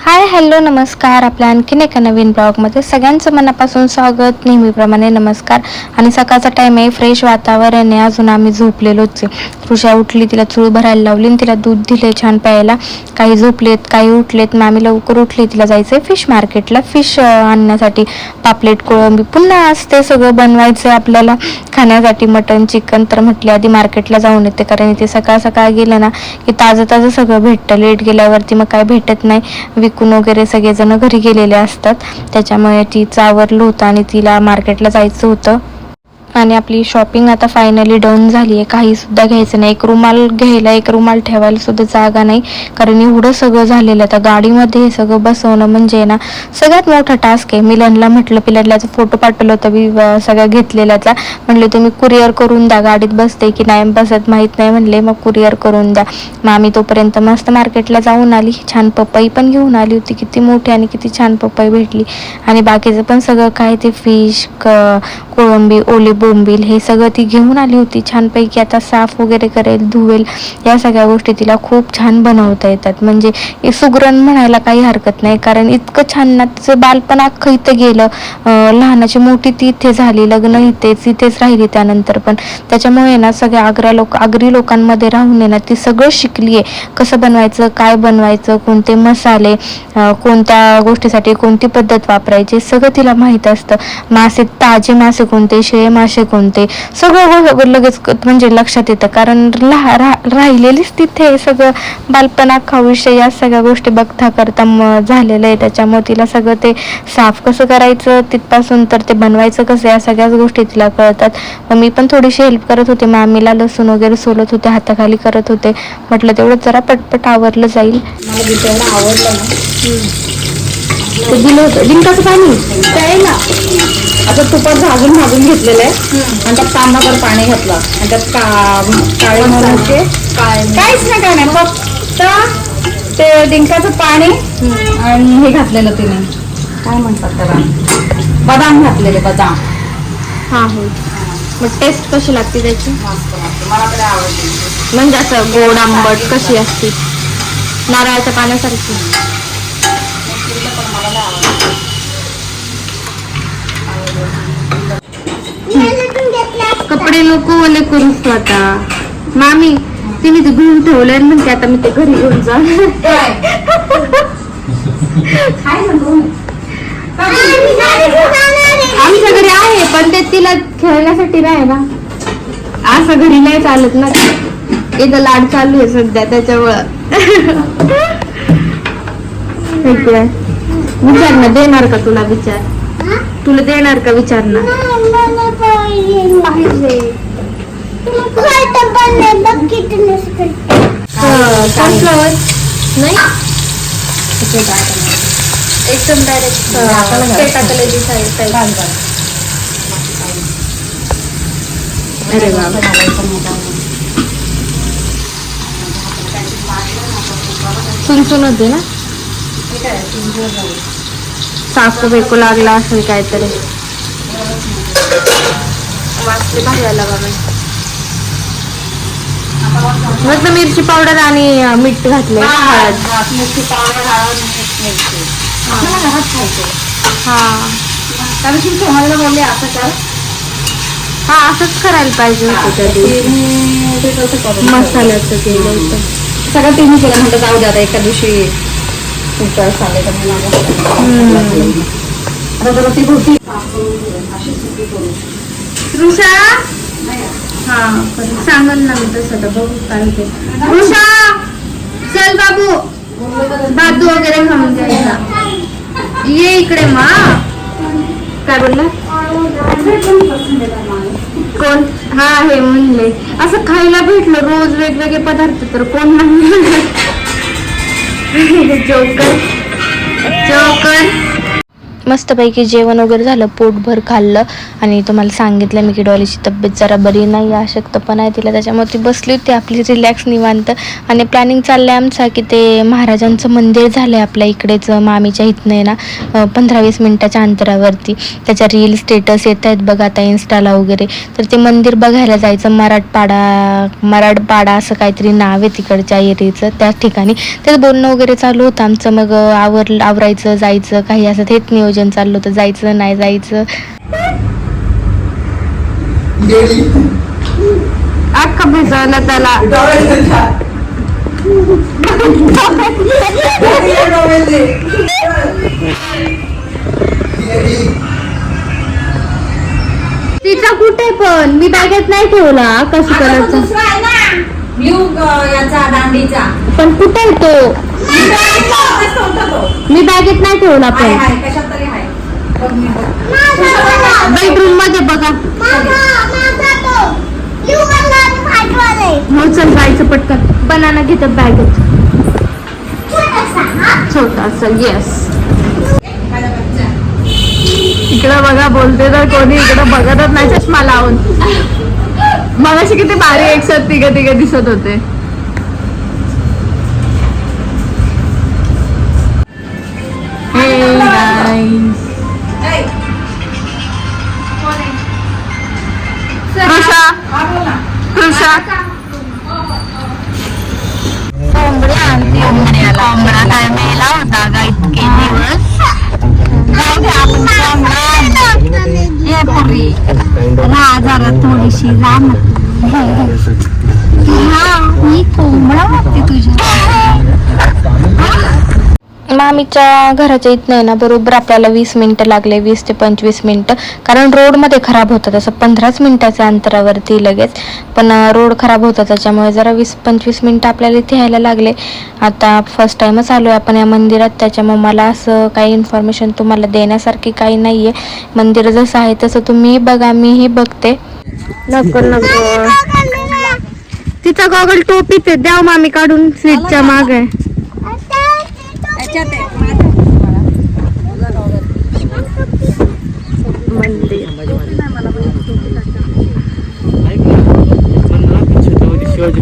Hi hello नमस्कार. आपल्या आणखीन एका नवीन ब्लॉगमध्ये सगळ्यांचं मनापासून स्वागत. नेहमीप्रमाणे नमस्कार. आणि सकाळचा टाईम आहे फ्रेश वातावरण आहे. अजून आम्ही झोपलेलोच आहे. ऋषा उठली तिला चूळ भरायला लावली आणि तिला दूध दिले छान प्यायला. काही झोपलेत काही उठलेत. मग आम्ही लवकर उठली तिला जायचं आहे फिश मार्केटला फिश आणण्यासाठी पापलेट कोळंबी पुन्हा असते सगळं बनवायचं आहे आपल्याला. खाण्यासाठी मटन चिकन तर म्हटले आधी मार्केटला जाऊन येते. कारण इथे सकाळ सकाळ गेलं ना की ताजं ताजं सगळं भेटतं. लेट गेल्यावरती मग काय भेटत नाही. विकून वगैरे सगळेजण घरी गेलेले असतात. त्याच्यामुळे ती चावरलं होतं आणि तिला मार्केटला जायचं होतं. आणि आपली शॉपिंग आता फायनली डाऊन झाली आहे काहीसुद्धा घ्यायचं नाही. एक रुमाल घ्यायला एक रुमाल ठेवायला सुद्धा जागा नाही. कारण एवढं सगळं झालेलं आहे. गाडीमध्ये हे सगळं बसवणं म्हणजे ना सगळ्यात मोठा टास्क आहे. मिलनला म्हटलं पिलडल्याचा फोटो पाठवला होता मी सगळ्या घेतलेल्याचा. म्हटलं तुम्ही कुरिअर करून द्या. गाडीत बसते की नाही? बसत माहीत नाही. म्हणले मग कुरिअर करून द्या. मग आम्ही तोपर्यंत मस्त मार्केटला जाऊन आली. छान पपई पण घेऊन आली होती. किती मोठी आणि किती छान पपई भेटली. आणि बाकीचं पण सगळं काय ते फिश कोळंबी ओले बोंबील हे सगळं ती घेऊन आली होती. छानपैकी आता साफ वगैरे करेल धुवेल या सगळ्या गोष्टी तिला खूप छान बनवता येतात. म्हणजे सुगरण म्हणायला काही हरकत नाही. कारण इतकं छान ना तिचं बालपण अख्खं इथं गेलं. लहानाची मोठी ती इथे झाली लग्न इथेच इथेच राहिली त्यानंतर पण. त्याच्यामुळे ना सगळ्या आग्रा लोक आगरी लोकांमध्ये राहून आहे ना ती सगळं शिकली आहे कसं बनवायचं काय बनवायचं कोणते मसाले कोणत्या गोष्टीसाठी कोणती पद्धत वापरायची सगळं तिला माहीत असतं. मासे ताजे मासे कोणते शेळे मासे कोणते सगळं लगेच म्हणजे लक्षात येतं. कारण लहा- रा- राहिलेलीच तिथे सगळं बालपण अख्खा विषय या सगळ्या गोष्टी बघता करता झालेलं आहे. त्याच्यामुळे तिला सगळं ते साफ कसं करायचं तिथपासून तर ते बनवायचं कसं या सगळ्याच गोष्टी तिला कळतात. मग मी पण थोडीशी हेल्प करत होते. मामीला लसूण वगैरे सोलत होते हाताखाली करत होते. म्हटलं तेवढं जरा पटपट आवरलं जाईल. मला बी तेवढं आवडलं ना ते दिलं होतं. डिंकाचं पाणी प्यायला आता तुपात भाजून भाजून घेतलेलं आहे. आणि त्यात कांदाभर पाणी घातलं. आणि त्यात का काळे मनुके. काहीच नाही काय नाही फक्त ते डिंकाचं पाणी आणि हे घातलेलं तिने. काय म्हणतात त्याला? बदाम घातलेले बदाम. हां हो. मग टेस्ट कशी लागते त्याची? म्हणजे असं गोड आंबट कशी असते? नारळाच्या पाण्यासारखी. कपडे नको ओले करूस तू आता. मामी तिने ते घेऊन ठेवलंय म्हणते आता मी ते घरी घेऊन जा आमच्या घरी आहे पण ते तिला खेळण्यासाठी नाही ना. असं घरी नाही चालत ना. इथं लाड चालू आहे सध्या त्याच्यामुळं. विचार ना देणार का तुला विचार? तुला देणार का विचार ना? सनफ्लॉवर नाही? एकदम डायरेक्ट ते टाकलेली साईड अरे बाबा चुनचुन होते ना? साकू बेकू लागला असेल काहीतरी. वाचले बाबा मग मिरची पावडर आणि मीठ घातले हळद. मिरची पावडर हळद मिरची. आपल्याला घरात खायचं हा. बोलले असं कर. हा असंच करायला पाहिजे होतं त्या दिवशी. मसाल्याचं केलं होतं सगळं तिने केलं म्हणतं जाऊ दे आता एका दिवशी वेळेस आले तर मला आता जरा ती होती अशी करू ऋषा हा. सांगल ना मी तसं आता बघू काय ते ऋषा चल बाबू भातू वगैरे खाऊन द्यायचा ये इकडे मा. काय बोलला? कोण? हा हे म्हणले. असं खायला भेटलं रोज वेगवेगळे पदार्थ तर कोण नाही. जोकर जोकर मस्तपैकी जेवण वगैरे झालं पोटभर खाल्लं आणि तुम्हाला सांगितलं मी की डॉलीची तब्येत जरा बरी नाही अशक्त पण आहे तिला. त्याच्यामुळे ती बसली होती आपली रिलॅक्स निवांत आणि प्लॅनिंग चाललं आहे आमचा की ते महाराजांचं मंदिर झालं आहे आपल्या इकडेच मामीच्या इथनं आहे ना पंधरा वीस मिनटाच्या अंतरावरती. त्याच्या रील स्टेटस येत आहेत बघा आता इन्स्टाला वगैरे. तर ते मंदिर बघायला जायचं मराठपाडा मराठपाडा असं काहीतरी नाव आहे तिकडच्या एरियाचं त्या ठिकाणी. तेच बोलणं वगैरे चालू होतं आमचं. मग आवर आवरायचं जायचं काही असं हेच नियोजन चाललं होतं जायचं नाही जायचं. अख्खा भिजवलं त्याला. तिचा कुठे पण? मी बॅगेत नाही ठेवला. कशी आता तो कलरचा? दुसरा आहे ना. ब्ल्यू याचा दांडीचा. पण कुठे आहे तो मस्त होता तो? मी बॅगेत नाही ठेवला हाय पण. हाय कशात तरी हाय. बघ मी बघ. बेडरूममध्ये बघा. हो चल जायचं पटकन. बनाना घेतात बॅगेत छोटा असेल येस. इकडं बघा बोलते तर कोणी इकडं बघतच नाही चष्मा लावून. मगाशी किती भारी एकसाथ तिघ तिघ दिसत होते. राहा जरा थोडीशी जा हा मी कोंबडा वाटते तुझ्या. मामीच्या घराच्या इथनं आहे ना बरोबर आपल्याला वीस मिनिटं लागले वीस ते पंचवीस मिनिटं. कारण रोडमध्ये खराब होतं तसं पंधराच मिनिटाच्या अंतरावरती लगेच. पण रोड खराब होता त्याच्यामुळे जरा वीस पंचवीस मिनिटं आपल्याला इथे यायला लागले. आता फर्स्ट टाईमच आलो आहे आपण या मंदिरात त्याच्यामुळे मला असं काही इन्फॉर्मेशन तुम्हाला देण्यासारखी काही नाही आहे मंदिर जसं आहे तसं तुम्ही बघा मीही बघते. नको नको तिचा गॉगल टोपीच आहे द्या हो मामी काढून स्वीटच्या माग. आहे. मंदिर.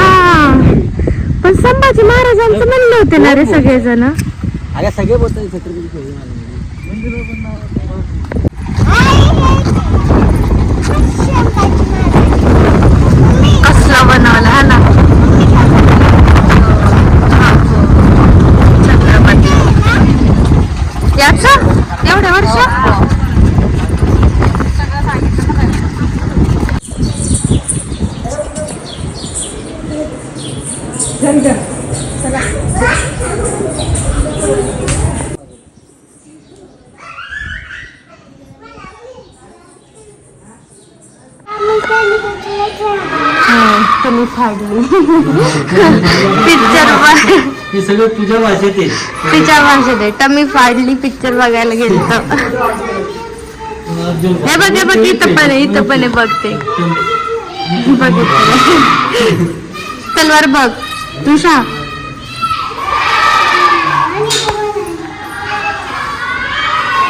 हा. पण संभाजी महाराजांचं म्हणले होते ना रे सगळेजण. अगं सगळे बोलतात छत्रपती शिवाजी महाराज बनवला हा ना छत्रपती याच? एवढ्या वर्ष तुम्ही फाडली. पिक्चर हे सगळं तुझ्या भाषेत आहे. तिच्या भाषेत आहे. टमी फाडली पिक्चर बघायला गेलो हे बघ हे बघ इथं पण आहे इथं पण आहे बघते. बघितलं तलवार बघ. तुषा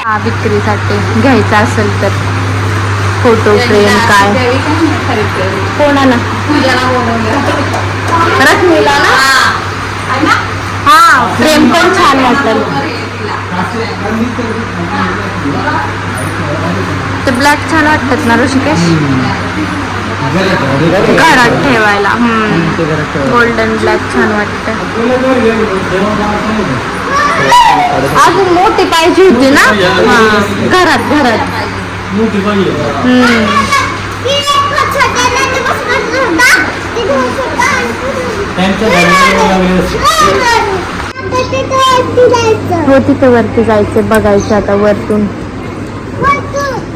हा विक्रीसाठी घ्यायचा असेल तर. फोटो फ्रेम काय? कोणाला? रश्मीला ना? हा प्रेम पण छान वाटलं. ते ब्लॅक छान वाटतात ना ऋषिकेश? घरात ठेवायला गोल्डन ब्लॅक छान वाटत अजून मोठी पाहिजे होती ना? घरात घरात. हम्म. हो तिथे वरती जायचं बघायचं आता वरतून.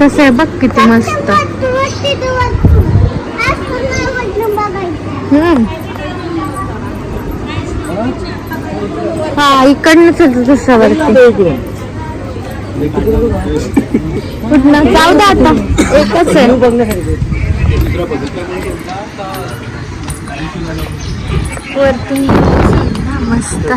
कसं आहे बघ किती मस्त. हम्म. हा इकडनंच होतं तसं वरती. कुठनं? जाऊ दे आता. एकच आहे. वरतून. मस्त.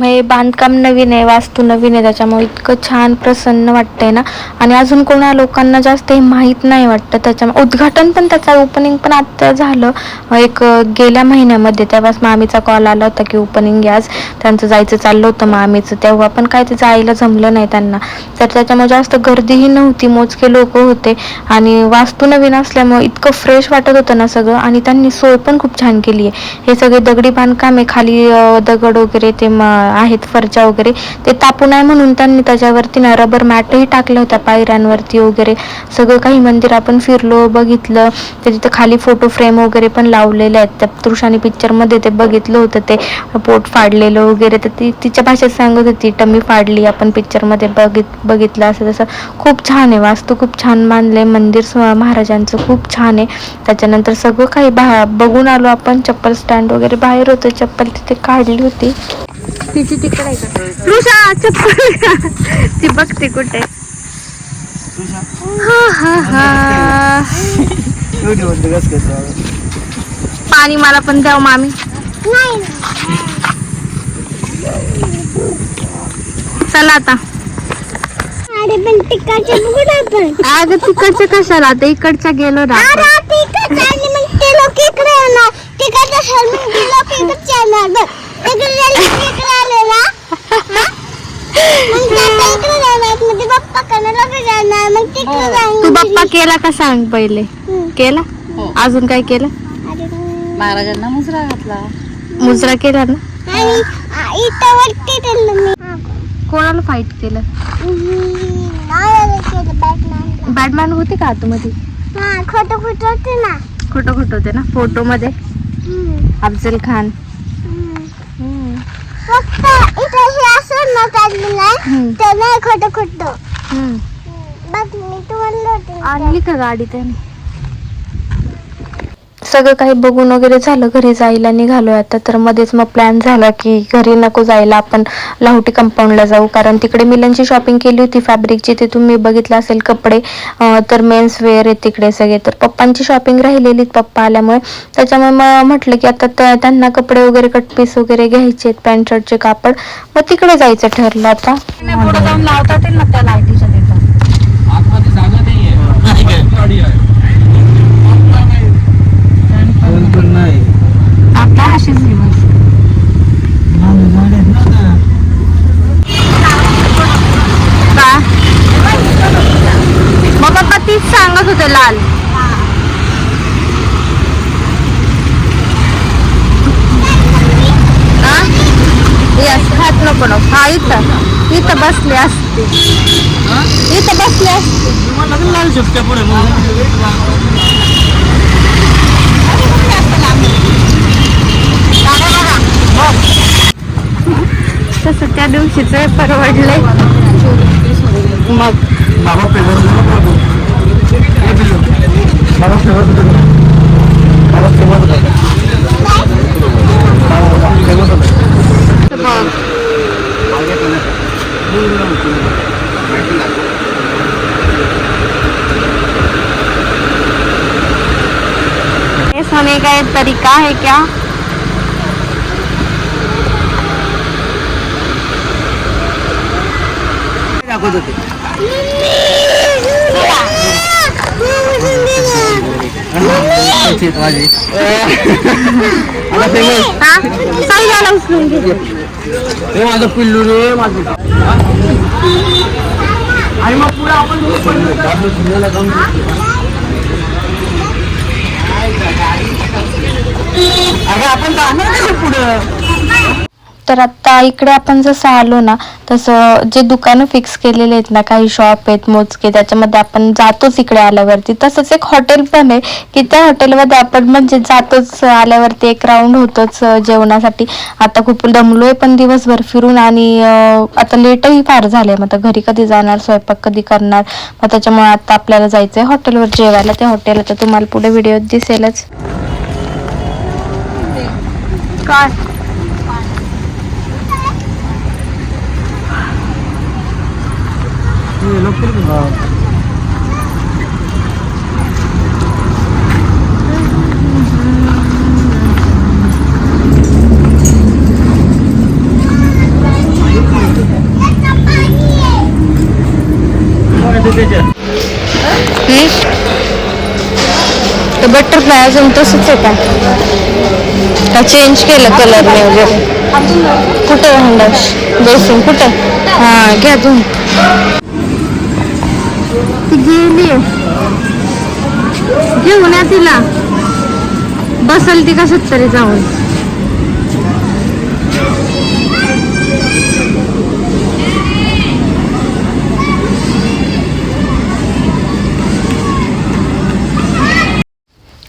मग हे बांधकाम नवीन आहे वास्तू नवीन आहे त्याच्यामुळे इतकं छान प्रसन्न वाटतंय ना. आणि अजून कोणा लोकांना जास्त हे माहीत नाही वाटतं त्याच्यामुळे उद्घाटन पण त्याचं ओपनिंग पण आता झालं. एक गेल्या महिन्यामध्ये तेव्हाच मामीचा कॉल आला होता की ओपनिंग आज. त्यांचं जायचं चाललं होतं मामीचं. तेव्हा पण काय ते जायला जमलं नाही त्यांना. तर त्याच्यामुळे जास्त गर्दीही नव्हती मोजके लोक होते. आणि वास्तू नवीन असल्यामुळे इतकं फ्रेश वाटत होतं ना सगळं. आणि त्यांनी सोय पण खूप छान केली आहे. हे सगळे दगडी बांधकाम आहे खाली दगड वगैरे ते मा आहेत फरच्या वगैरे ते तापू नये म्हणून त्यांनी त्याच्यावरती ना रबर मॅटही टाकल्या होत्या पायऱ्यांवरती वगैरे. सगळं काही मंदिर आपण फिरलो बघितलं. ते तिथं खाली फोटो फ्रेम वगैरे पण लावलेले आहेत. त्या तृषाने पिक्चरमध्ये ते बघितलं होतं ते पोट फाडलेलं वगैरे. तर ती तिच्या भाषेत सांगत होती टमी फाडली आपण पिक्चरमध्ये बघित बघितलं असं तसं. खूप छान आहे वास्तू खूप छान मानले मंदिर महाराजांचं खूप छान आहे. त्याच्यानंतर सगळं काही बा बघून आलो आपण चप्पल स्टँड वगैरे बाहेर होतं चप्पल तिथे काढली होती. तिची तिकडे आहे का? तृषा चप्पल ती बघते कुठे. हा हा हा. एवढी म्हणते कसं काय पाणी मला पण द्याव मामी. चला आता. अरे पण तिकडचे बघू ना आपण. अगं तिकडच्या कशाला? आता इकडच्या गेलो ना आपण. अरे तिकडचे आणि मग ते लोक इकडे येणार. तिकडचे सलमान ते लोक इकडचे येणार. बघ हा? ते बाप्पा केला का सांग पहिले. केला? अजून काय केलं? महाराजांना मुजरा घातला. मुजरा केला ना? हा. कोणाला फाईट केलं. बॅटमॅन होते का आतमध्ये? हा खोटं खोटं होते ना. खोटं खोटं होते ना? फोटो मध्ये? अफजल खान. फक्त इथं हे असं ना काढलेलं आहे हम्म. ते नाही खोटं खोटं. बघ मी तुम्हाला होते आणली का गाडी त्याने सगळं काही बघून वगैरे झालं घरी जायला निघालोय आता. तर मध्येच मग प्लॅन झाला की घरी नको जायला आपण लाहोटी कंपाऊंडला जाऊ. कारण तिकडे मिलनची शॉपिंग केली होती फॅब्रिकची ते तुम्ही बघितलं असेल कपडे. तर मेन्स वेअर आहेत तिकडे सगळे. तर पप्पांची शॉपिंग राहिलेली पप्पा आल्यामुळे. त्याच्यामुळे मग म्हटलं की आता त्या- त्यांना कपडे वगैरे कटपीस वगैरे घ्यायचे आहेत पॅन्ट शर्टचे कापड. मग तिकडे जायचं ठरलं आता. पुढे जाऊन लावता येतील ना त्या तिथं आतमध्ये जागा नाहीये कोण पण नाही आता अशीच दिवस मग पप्पा तीच सांगत होते लाल? यस हात नको नको. हा इथं. इथं बसले असते. इथं बसले असते. लावू शकते पुढे तसं त्या दिवशीच परवडले मग. बाबा पेपर बाबा पेपर बाबा पेपर बघ ये सोने का एक तरीका है क्या? दाखवत होते. हे माझं पिल्लू रे माझं. आणि मग पुढे आपण अगं आपण जाणार कसं पुढं? तर आता इकडे आपण जसं आलो ना तसं जे दुकानं फिक्स केलेले आहेत ना काही शॉप आहेत मोजके त्याच्यामध्ये आपण जातोच इकडे आल्यावरती. तसंच एक हॉटेल पण आहे की त्या हॉटेलमध्ये आपण म्हणजे जातोच आल्यावरती एक राऊंड होतोच जेवणासाठी. आता खूप दमलोय पण दिवसभर फिरून आणि आता लेटही फार झाले मग आता घरी कधी जाणार स्वयंपाक कधी करणार? मग त्याच्यामुळे आता आपल्याला जायचंय हॉटेलवर जेवायला. ते हॉटेल आता तुम्हाला पुढे व्हिडिओत दिसेलच. काय? तर बटरफ्लाय अजून तसंच आहे का? का चेंज केलं कलरने वगैरे? कुठं हंडाश बेसिंग कुठं? हां घ्या तुम्ही ती गेली घेऊन या तिला. बसल ती कशात तरी जाऊन.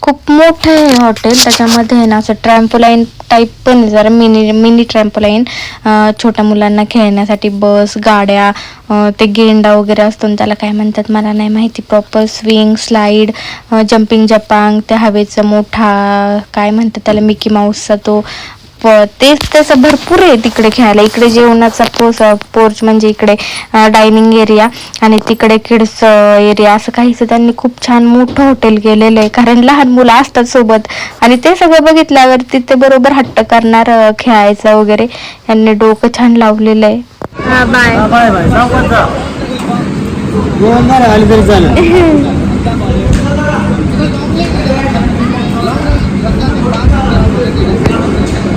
खूप मोठं आहे हॉटेल त्याच्यामध्ये आहे ना असं ट्रॅम्पोलाईन टाईप पण आहे जरा मिनी मिनी ट्रॅम्पोलाईन छोट्या मुलांना खेळण्यासाठी बस गाड्या ते गेंडा वगैरे असतो त्याला काय म्हणतात मला नाही माहिती प्रॉपर स्विंग स्लाईड जम्पिंग जपांग त्या हवेचा मोठा काय म्हणतात त्याला मिकी माऊसचा तो तेच तसं भरपूर आहे तिकडे खेळायला. इकडे जेवणाचा पोस पोर्च म्हणजे इकडे डायनिंग एरिया आणि तिकडे किड्स एरिया असं काहीच त्यांनी खूप छान मोठं हॉटेल केलेलं आहे. कारण लहान मुलं असतात सोबत. आणि ते सगळं बघितल्यावरती ते बरोबर हट्ट करणार खेळायचं वगैरे. यांनी डोकं छान लावलेलं आहे. हा बाय बाय बाय सावकाश जा. जेवण नाही आली तरी चालेल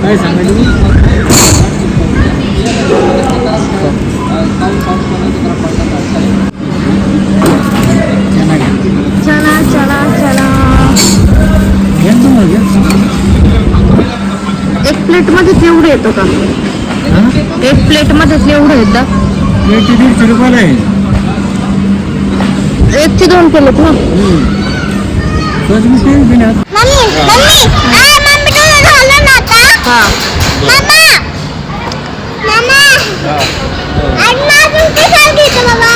काय? चला. एक प्लेटमध्ये एवढं येतं का? एक प्लेटमध्ये एवढं येतं प्लेटची दीडशे रुपयाला आहे. एकचे दोन केलेत ना? ते मम्मी मम्मी आ! झालं ना आता? हा. मामा. मामा. आज ना अजून कशाला घेतो बाबा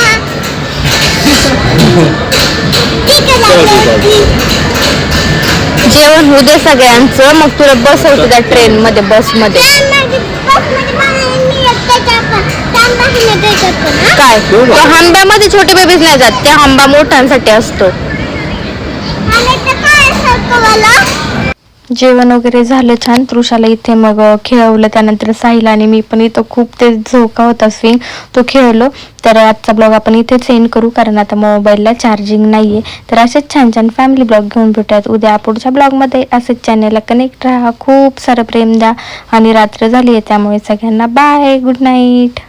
ठीक आहे दादा. जेवण होऊ दे सगळ्यांचं. मग तुला बसवतो त्या ट्रेन मध्ये बसमध्ये काय? तो आंब्यामध्ये छोटे बेबीज नाही जात. त्या आंबा मोठ्यांसाठी असतो. जेवण वगैरे झालं छान. तृषाला इथे मग खेळवलं. त्यानंतर साहिल आणि मी पण इथं खूप ते झोका होता स्विंग तो खेळलो. तर आजचा ब्लॉग आपण इथेच सेंड करू. कारण आता मोबाईलला चार्जिंग नाहीये. तर असेच छान छान फॅमिली ब्लॉग घेऊन भेटूयात. उद्या पुढच्या ब्लॉगमध्ये असेच चॅनेलला कनेक्ट राहा. खूप सारं प्रेम द्या. आणि रात्र झाली आहे त्यामुळे सगळ्यांना बाय गुड नाईट